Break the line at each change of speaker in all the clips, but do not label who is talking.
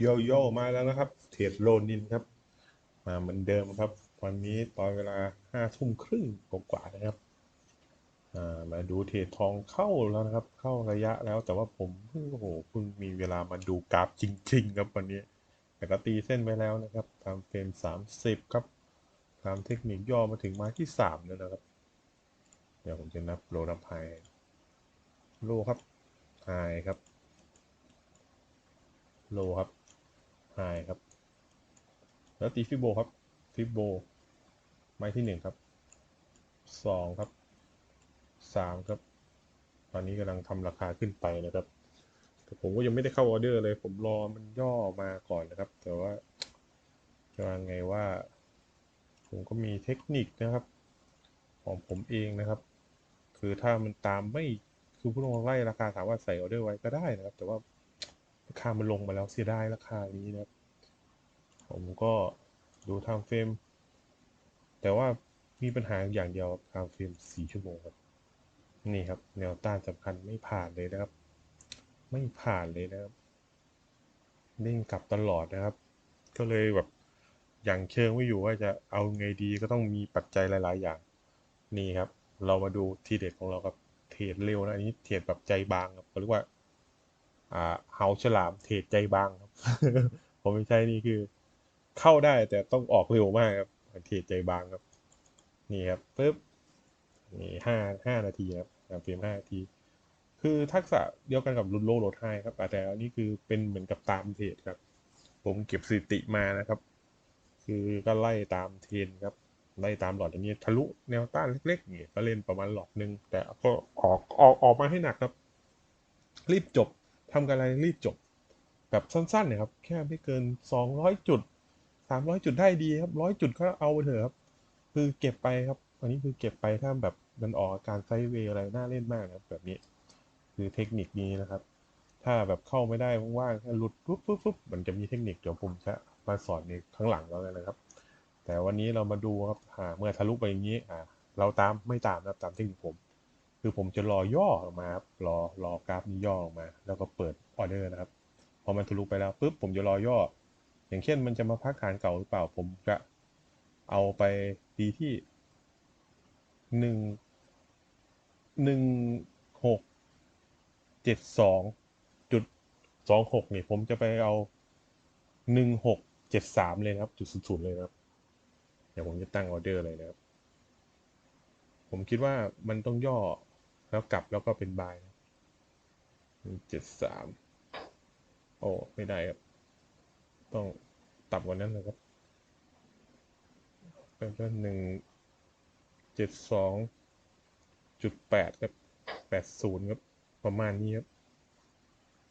โยโย่มาแล้วนะครับ เทรดโลนินครับ มาเหมือนเดิมครับ วันนี้ตอนเวลาห้าทุ่มครึ่งกว่าๆนะครับมาดูเทรดทองเข้าแล้วนะครับ เข้าระยะแล้วแต่ว่าผมเพิ่งโอ้โหเพิ่งมีเวลามาดูกราฟจริง ๆ ครับวันนี้ แต่ก็ตีเส้นไปแล้วนะครับตามเฟรมสามสิบครับตามเทคนิคย่อมาถึงไม้ที่สามแล้วนะครับ เดี๋ยวผมจะนับโลนับไฮโลครับไฮครับ โลครับ ไฮครับ แล้วตีฟิโบครับฟิโบไม้ที่หนึ่งครับสองครับสามครับ ตอนนี้กำลังทำราคาขึ้นไปนะครับ แต่ผมก็ยังไม่ได้เข้าออเดอร์เลย ผมรอมันย่อมาก่อนนะครับ แต่ว่าจะว่าไงว่า ผมก็มีเทคนิคนะครับ ของผมเองนะครับ คือถ้ามันตามไม่คือผู้ลงไล่ราคาถามว่าใส่ออเดอร์ไว้ก็ได้นะครับ แต่ว่า ราคามันลงมาแล้วเสียดายราคานี้นะครับผมก็ดูทม์เฟรมแต่ว่ามีปัญหาอย่างเดียวทม์เฟรมสี่ชั่วโมงครับ นี่ครับ แนวต้านสำคัญไม่ผ่านเลยนะครับ ไม่ผ่านเลยนะครับเด้งกลับตลอดนะครับ ก็เลยแบบอย่างเชิงไม่อยู่ว่าจะเอาไงดีก็ต้องมีปัจจัยหลาย ๆ อย่าง นี่ครับ เรามาดูทีเด็ดของเราครับเทรดเร็วนะอันนี้เทรดแบบใจบางครับเรียกว่า อ่าเฮาฉลามเทรดใจบางครับผมไม่ใช่นี่คือ เข้าได้แต่ต้องออกเร็วมากครับเทรดใจบางครับ นี่ครับปึ๊บนี่ห้าห้านาทีครับเฟรมห้านาที คือทักษะเดียวกันกับลุนโลโรดไฮครับแต่อันนี้คือเป็นเหมือนกับตามเทรดครับ ผมเก็บสถิติมานะครับ คือก็ไล่ตามเทรนครับไล่ตามหลอดอย่างนี้ทะลุแนวต้านเล็กๆเนี่ยก็เล่นประมาณหลอดหนึ่งแต่ก็ออกออกออกมาให้หนักครับ รีบจบ ทำกันอะไรรีบจบ แบบสั้นๆเนี่ยครับแค่ไม่เกินสองร้อยจุดสามร้อยจุดได้ดีครับร้อยจุดก็เอาไปเถอะครับ คือเก็บไปครับ อันนี้คือเก็บไปถ้าแบบมันออกอาการไซเวย์อะไรน่าเล่นมากนะครับแบบนี้ คือเทคนิคนี้นะครับ ถ้าแบบเข้าไม่ได้ว่างๆแค่หลุดปุ๊บปุ๊บปุ๊บมันจะมีเทคนิคเดี๋ยวผมจะมาสอนในข้างหลังแล้วกันนะครับ แต่วันนี้เรามาดูครับอ่าเมื่อทะลุไปอย่างนี้อ่าเราตามไม่ตามนะตามเทคนิคผม คือผมจะรอย่อออกมาครับรอรอกราฟนี้ย่อออกมา แล้วก็เปิดออเดอร์นะครับ พอมันทะลุไปแล้วปุ๊บผมจะรอย่อ อย่างเช่นมันจะมาพักฐานเก่าหรือเปล่า ผมจะเอาไปตีที่หนึ่งหนึ่งหกเจ็ดสองจุดสองหกนี่ผมจะไปเอาหนึ่งหกเจ็ดสามเลยนะครับจุดศูนย์เลยนะครับเดี๋ยวผมจะตั้งออเดอร์เลยนะครับ ผมคิดว่ามันต้องย่อ แล้วกลับแล้วก็เป็นบายเจ็ดสามโอ้ไม่ได้ครับ ต้องต่ำกว่านั้นนะครับเป็นก็หนึ่งเจ็ดสองจุดแปดครับแปดศูนย์ครับประมาณนี้ครับ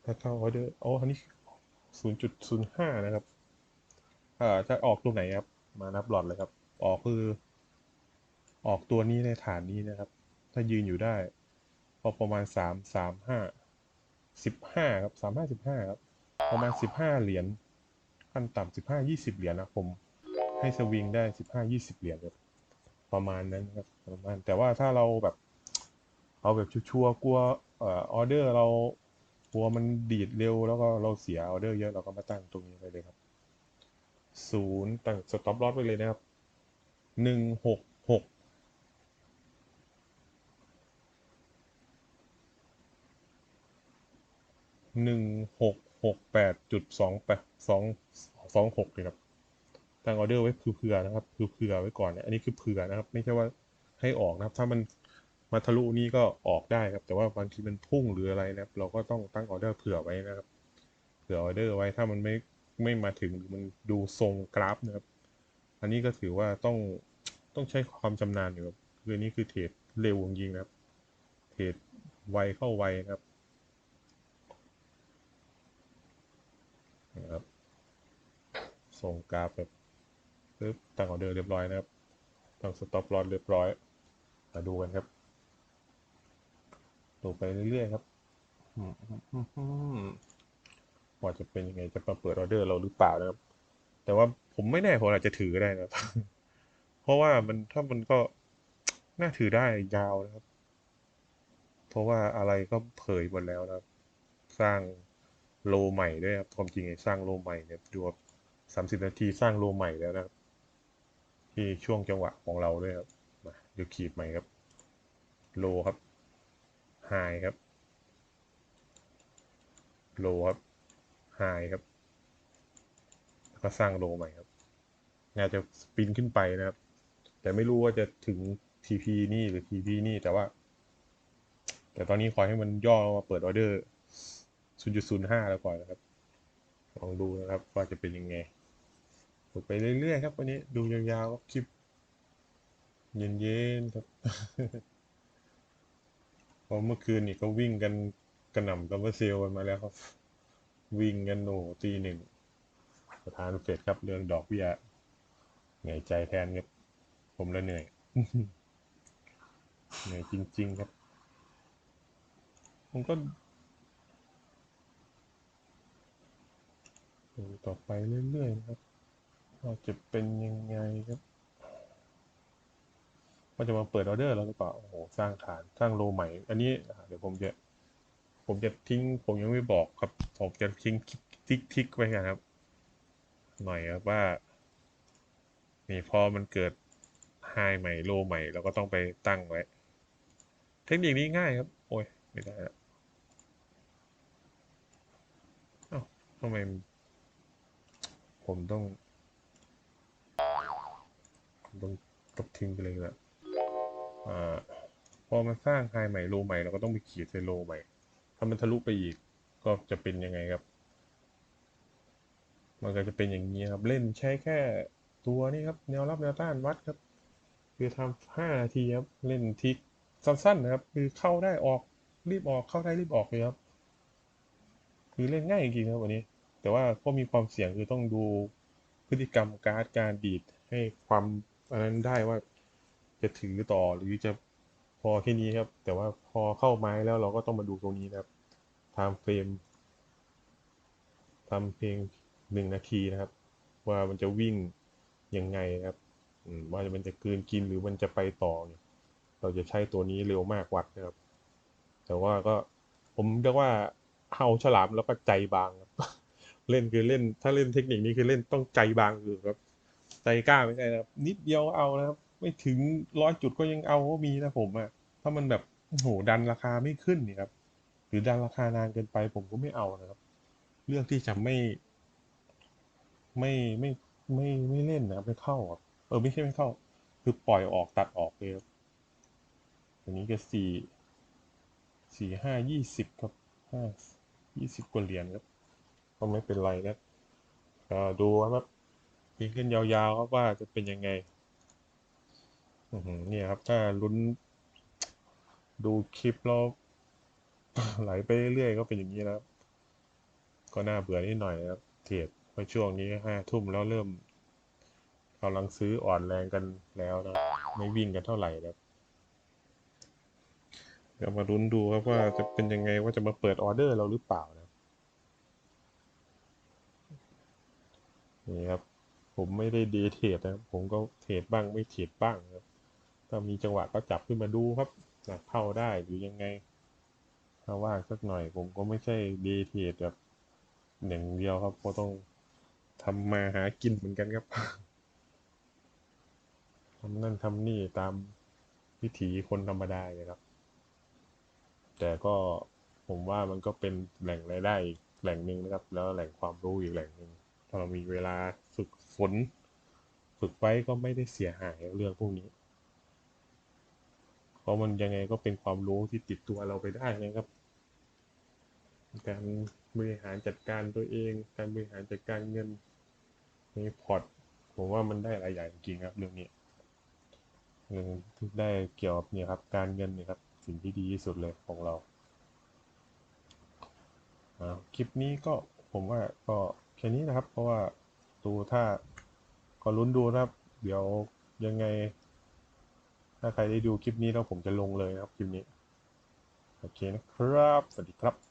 ถ้าเข้าออเดอร์อ๋ออันนี้ศูนย์จุดศูนย์ห้านะครับอ่าจะออกตัวไหนครับ มานับหลอดเลยครับ ออกคือ ออกตัวนี้ในฐานนี้นะครับ ถ้ายืนอยู่ได้ พอประมาณสามสามห้าสิบห้าครับสามห้าสิบห้าครับประมาณสิบห้าเหรียญขั้นต่ำสิบห้ายี่สิบเหรียญนะผมให้สวิงได้สิบห้ายี่สิบเหรียญครับประมาณนั้นครับประมาณแต่ว่าถ้าเราแบบเอาแบบชัวร์ๆกลัวเอ่อออเดอร์เรากลัวมันดีดเร็วแล้วก็เราเสียออเดอร์เยอะเราก็มาตั้งตรงนี้ไปเลยครับศูนย์ตั้งสต็อปลอสไปเลยนะครับหนึ่งหกหก หนึ่งหกหกแปดจุดสองแปดสองสองหกเลยครับตั้งออเดอร์ไว้เผื่อนะครับเผื่อไว้ก่อนเนี่ยอันนี้คือเผื่อนะครับ ไม่ใช่ว่าให้ออกนะครับ ถ้ามันมาทะลุนี้ก็ออกได้ครับ แต่ว่าบางทีมันพุ่งหรืออะไรนะครับ เราก็ต้องตั้งออเดอร์เผื่อไว้นะครับ เผื่อออเดอร์ไว้ถ้ามันไม่ไม่มาถึงหรือมันดูทรงกราฟนะครับ อันนี้ก็ถือว่าต้องต้องใช้ความชำนาญอยู่ครับคืออันนี้คือเทรดเร็วจริงๆนะครับ เทรดไวเข้าไวนะครับ ส่งกราฟแบบปึ๊บตั้งออเดอร์เรียบร้อยนะครับตั้งสต็อปลอสเรียบร้อย มาดูกันครับดูไปเรื่อยๆครับว่าจะเป็นยังไงจะมาเปิดออเดอร์เราหรือเปล่านะครับ แต่ว่าผมไม่แน่ผมอาจจะถือได้นะครับ เพราะว่ามันถ้ามันก็น่าถือได้ยาวนะครับ เพราะว่าอะไรก็เผยหมดแล้วนะครับ สร้างโลใหม่ด้วยครับความจริงไอ้สร้างโลใหม่เนี่ยดู สามสิบนาทีสร้างโลใหม่แล้วนะครับ ที่ช่วงจังหวะของเราด้วยครับมาเดี๋ยวขีดใหม่ครับ โลครับไฮครับ โลครับไฮครับ แล้วก็สร้างโลใหม่ครับน่าจะสปินขึ้นไปนะครับ แต่ไม่รู้ว่าจะถึง TP นี่หรือ TP นี่แต่ว่า แต่ตอนนี้ขอให้มันย่อมาเปิดออเดอร์ 0.05 แล้วก่อนนะครับ ลองดูนะครับว่าจะเป็นยังไง ดูไปเรื่อยๆครับวันนี้ดูยาวๆครับคลิป เย็นๆครับเพราะเมื่อคืนนี่ก็วิ่งกันกระหน่ำดับเบิลเซลกันมาแล้วครับ วิ่งกันโหนตีหนึ่งประธานเฟดครับเรื่องดอกเบี้ยเหนื่อยใจแทนครับ ผมแล้วเหนื่อยเหนื่อยจริง ๆ ครับผมก็ต่อไปเรื่อยๆนะครับ ว่าจะเป็นยังไงครับว่าจะมาเปิดออเดอร์แล้วหรือเปล่าโอ้โหสร้างฐานสร้างโลใหม่ อันนี้เดี๋ยวผมจะ ผมจะทิ้ง ผมยังไม่บอกครับ ผมจะทิ้งทิกทิกไว้กันครับ หน่อยครับว่านี่พอมันเกิดไฮใหม่โลใหม่เราก็ต้องไปตั้งไว้ เทคนิคนี้ง่ายครับ โอ้ย ไม่ได้ละเอ้าทำไม ผมต้อง ต้องตบทิ้งไปเลยละอ่าพอมันสร้างไฮใหม่โลใหม่เราก็ต้องไปขีดใส่โลใหม่ ถ้ามันทะลุไปอีกก็จะเป็นยังไงครับ มันก็จะเป็นอย่างนี้ครับ เล่นใช้แค่ตัวนี้ครับ แนวรับแนวต้านวัดครับ คือทำห้านาทีครับ เล่นทิกสั้นๆนะครับ คือเข้าได้ออกรีบออกเข้าได้รีบออกเลยครับ คือเล่นง่ายจริงๆครับวันนี้ แต่ว่าก็มีความเสี่ยงคือต้องดูพฤติกรรมการ์ดการดีดให้ความ อันนั้นได้ว่าจะถือต่อหรือจะพอแค่นี้ครับ แต่ว่าพอเข้าไม้แล้วเราก็ต้องมาดูตรงนี้นะครับ time frame ทำเพลงหนึ่งนาทีนะครับ ว่ามันจะวิ่งยังไงนะครับว่ามันจะกืนกินหรือมันจะไปต่อเนี่ยเราจะใช้ตัวนี้เร็วมากวัดนะครับ แต่ว่าก็ผมเรียกว่าเฮาฉลามแล้วก็ใจบางครับ เล่นคือเล่น ถ้าเล่นเทคนิคนี้คือเล่นต้องใจบางอยู่ครับ ใจกล้าไม่ใช่นะครับ นิดเดียวเอานะครับ ไม่ถึงร้อยจุดก็ยังเอาก็มีนะผมอะถ้ามันแบบโอ้โหดันราคาไม่ขึ้นนี่ครับ หรือดันราคานานเกินไปผมก็ไม่เอานะครับ เลือกที่จะไม่ ไม่ไม่ไม่ไม่เล่นนะครับไม่เข้าครับเออไม่ใช่ไม่เข้า คือปล่อยออกตัดออกเลยครับอันนี้ก็สี่สี่ห้ายี่สิบครับห้ายี่สิบกว่าเหรียญครับก็ไม่เป็นไรนะก็ดูครับ ยิงกันยาวๆครับว่าจะเป็นยังไงเนี่ยครับ ถ้าลุ้น ดูคลิปแล้วไหลไปเรื่อยๆก็เป็นอย่างนี้นะครับก็น่าเบื่อนิดหน่อยนะครับ เทรดเพราช่วงนี้ห้าทุ่มแล้วเริ่มกำลังซื้ออ่อนแรงกันแล้วนะ ไม่วิ่งกันเท่าไหร่นะครับเดี๋ยวมาลุ้นดูครับว่าจะเป็นยังไงว่าจะมาเปิดออเดอร์เราหรือเปล่านะนี่ครับ ผมไม่ได้เดย์เทรดนะครับผมก็เทรดบ้างไม่เทรดบ้างครับ ถ้ามีจังหวะก็จับขึ้นมาดูครับนะเข้าได้หรือยังไง ถ้าว่างสักหน่อย ผมก็ไม่ใช่เดย์เทรดแบบอย่างเดียวครับก็ต้องทำมาหากินเหมือนกันครับทำนั่นทำนี่ตามวิถีคนธรรมดาเลยครับ แต่ก็ผมว่ามันก็เป็นแหล่งรายได้อีกแหล่งหนึ่งนะครับ แล้วแหล่งความรู้อีกแหล่งหนึ่งถ้าเรามีเวลา ฝึกฝน ฝึกไว้ก็ไม่ได้เสียหายเรื่องพวกนี้ เพราะมันยังไงก็เป็นความรู้ที่ติดตัวเราไปได้นะครับ การบริหารจัดการตัวเอง การบริหารจัดการเงินในพอร์ตผมว่ามันได้หลายอย่างจริงครับเรื่องนี้เรื่องได้เกี่ยวกับเนี่ยครับ การเงินเนี่ยครับสิ่งที่ดีที่สุดเลยของเราคลิปนี้ก็ผมว่าก็แค่นี้นะครับ เพราะว่า ดูถ้าก็ลุ้นดูนะครับ เดี๋ยวยังไง ถ้าใครได้ดูคลิปนี้แล้วผมจะลงเลยนะครับคลิปนี้ โอเคนะครับ สวัสดีครับ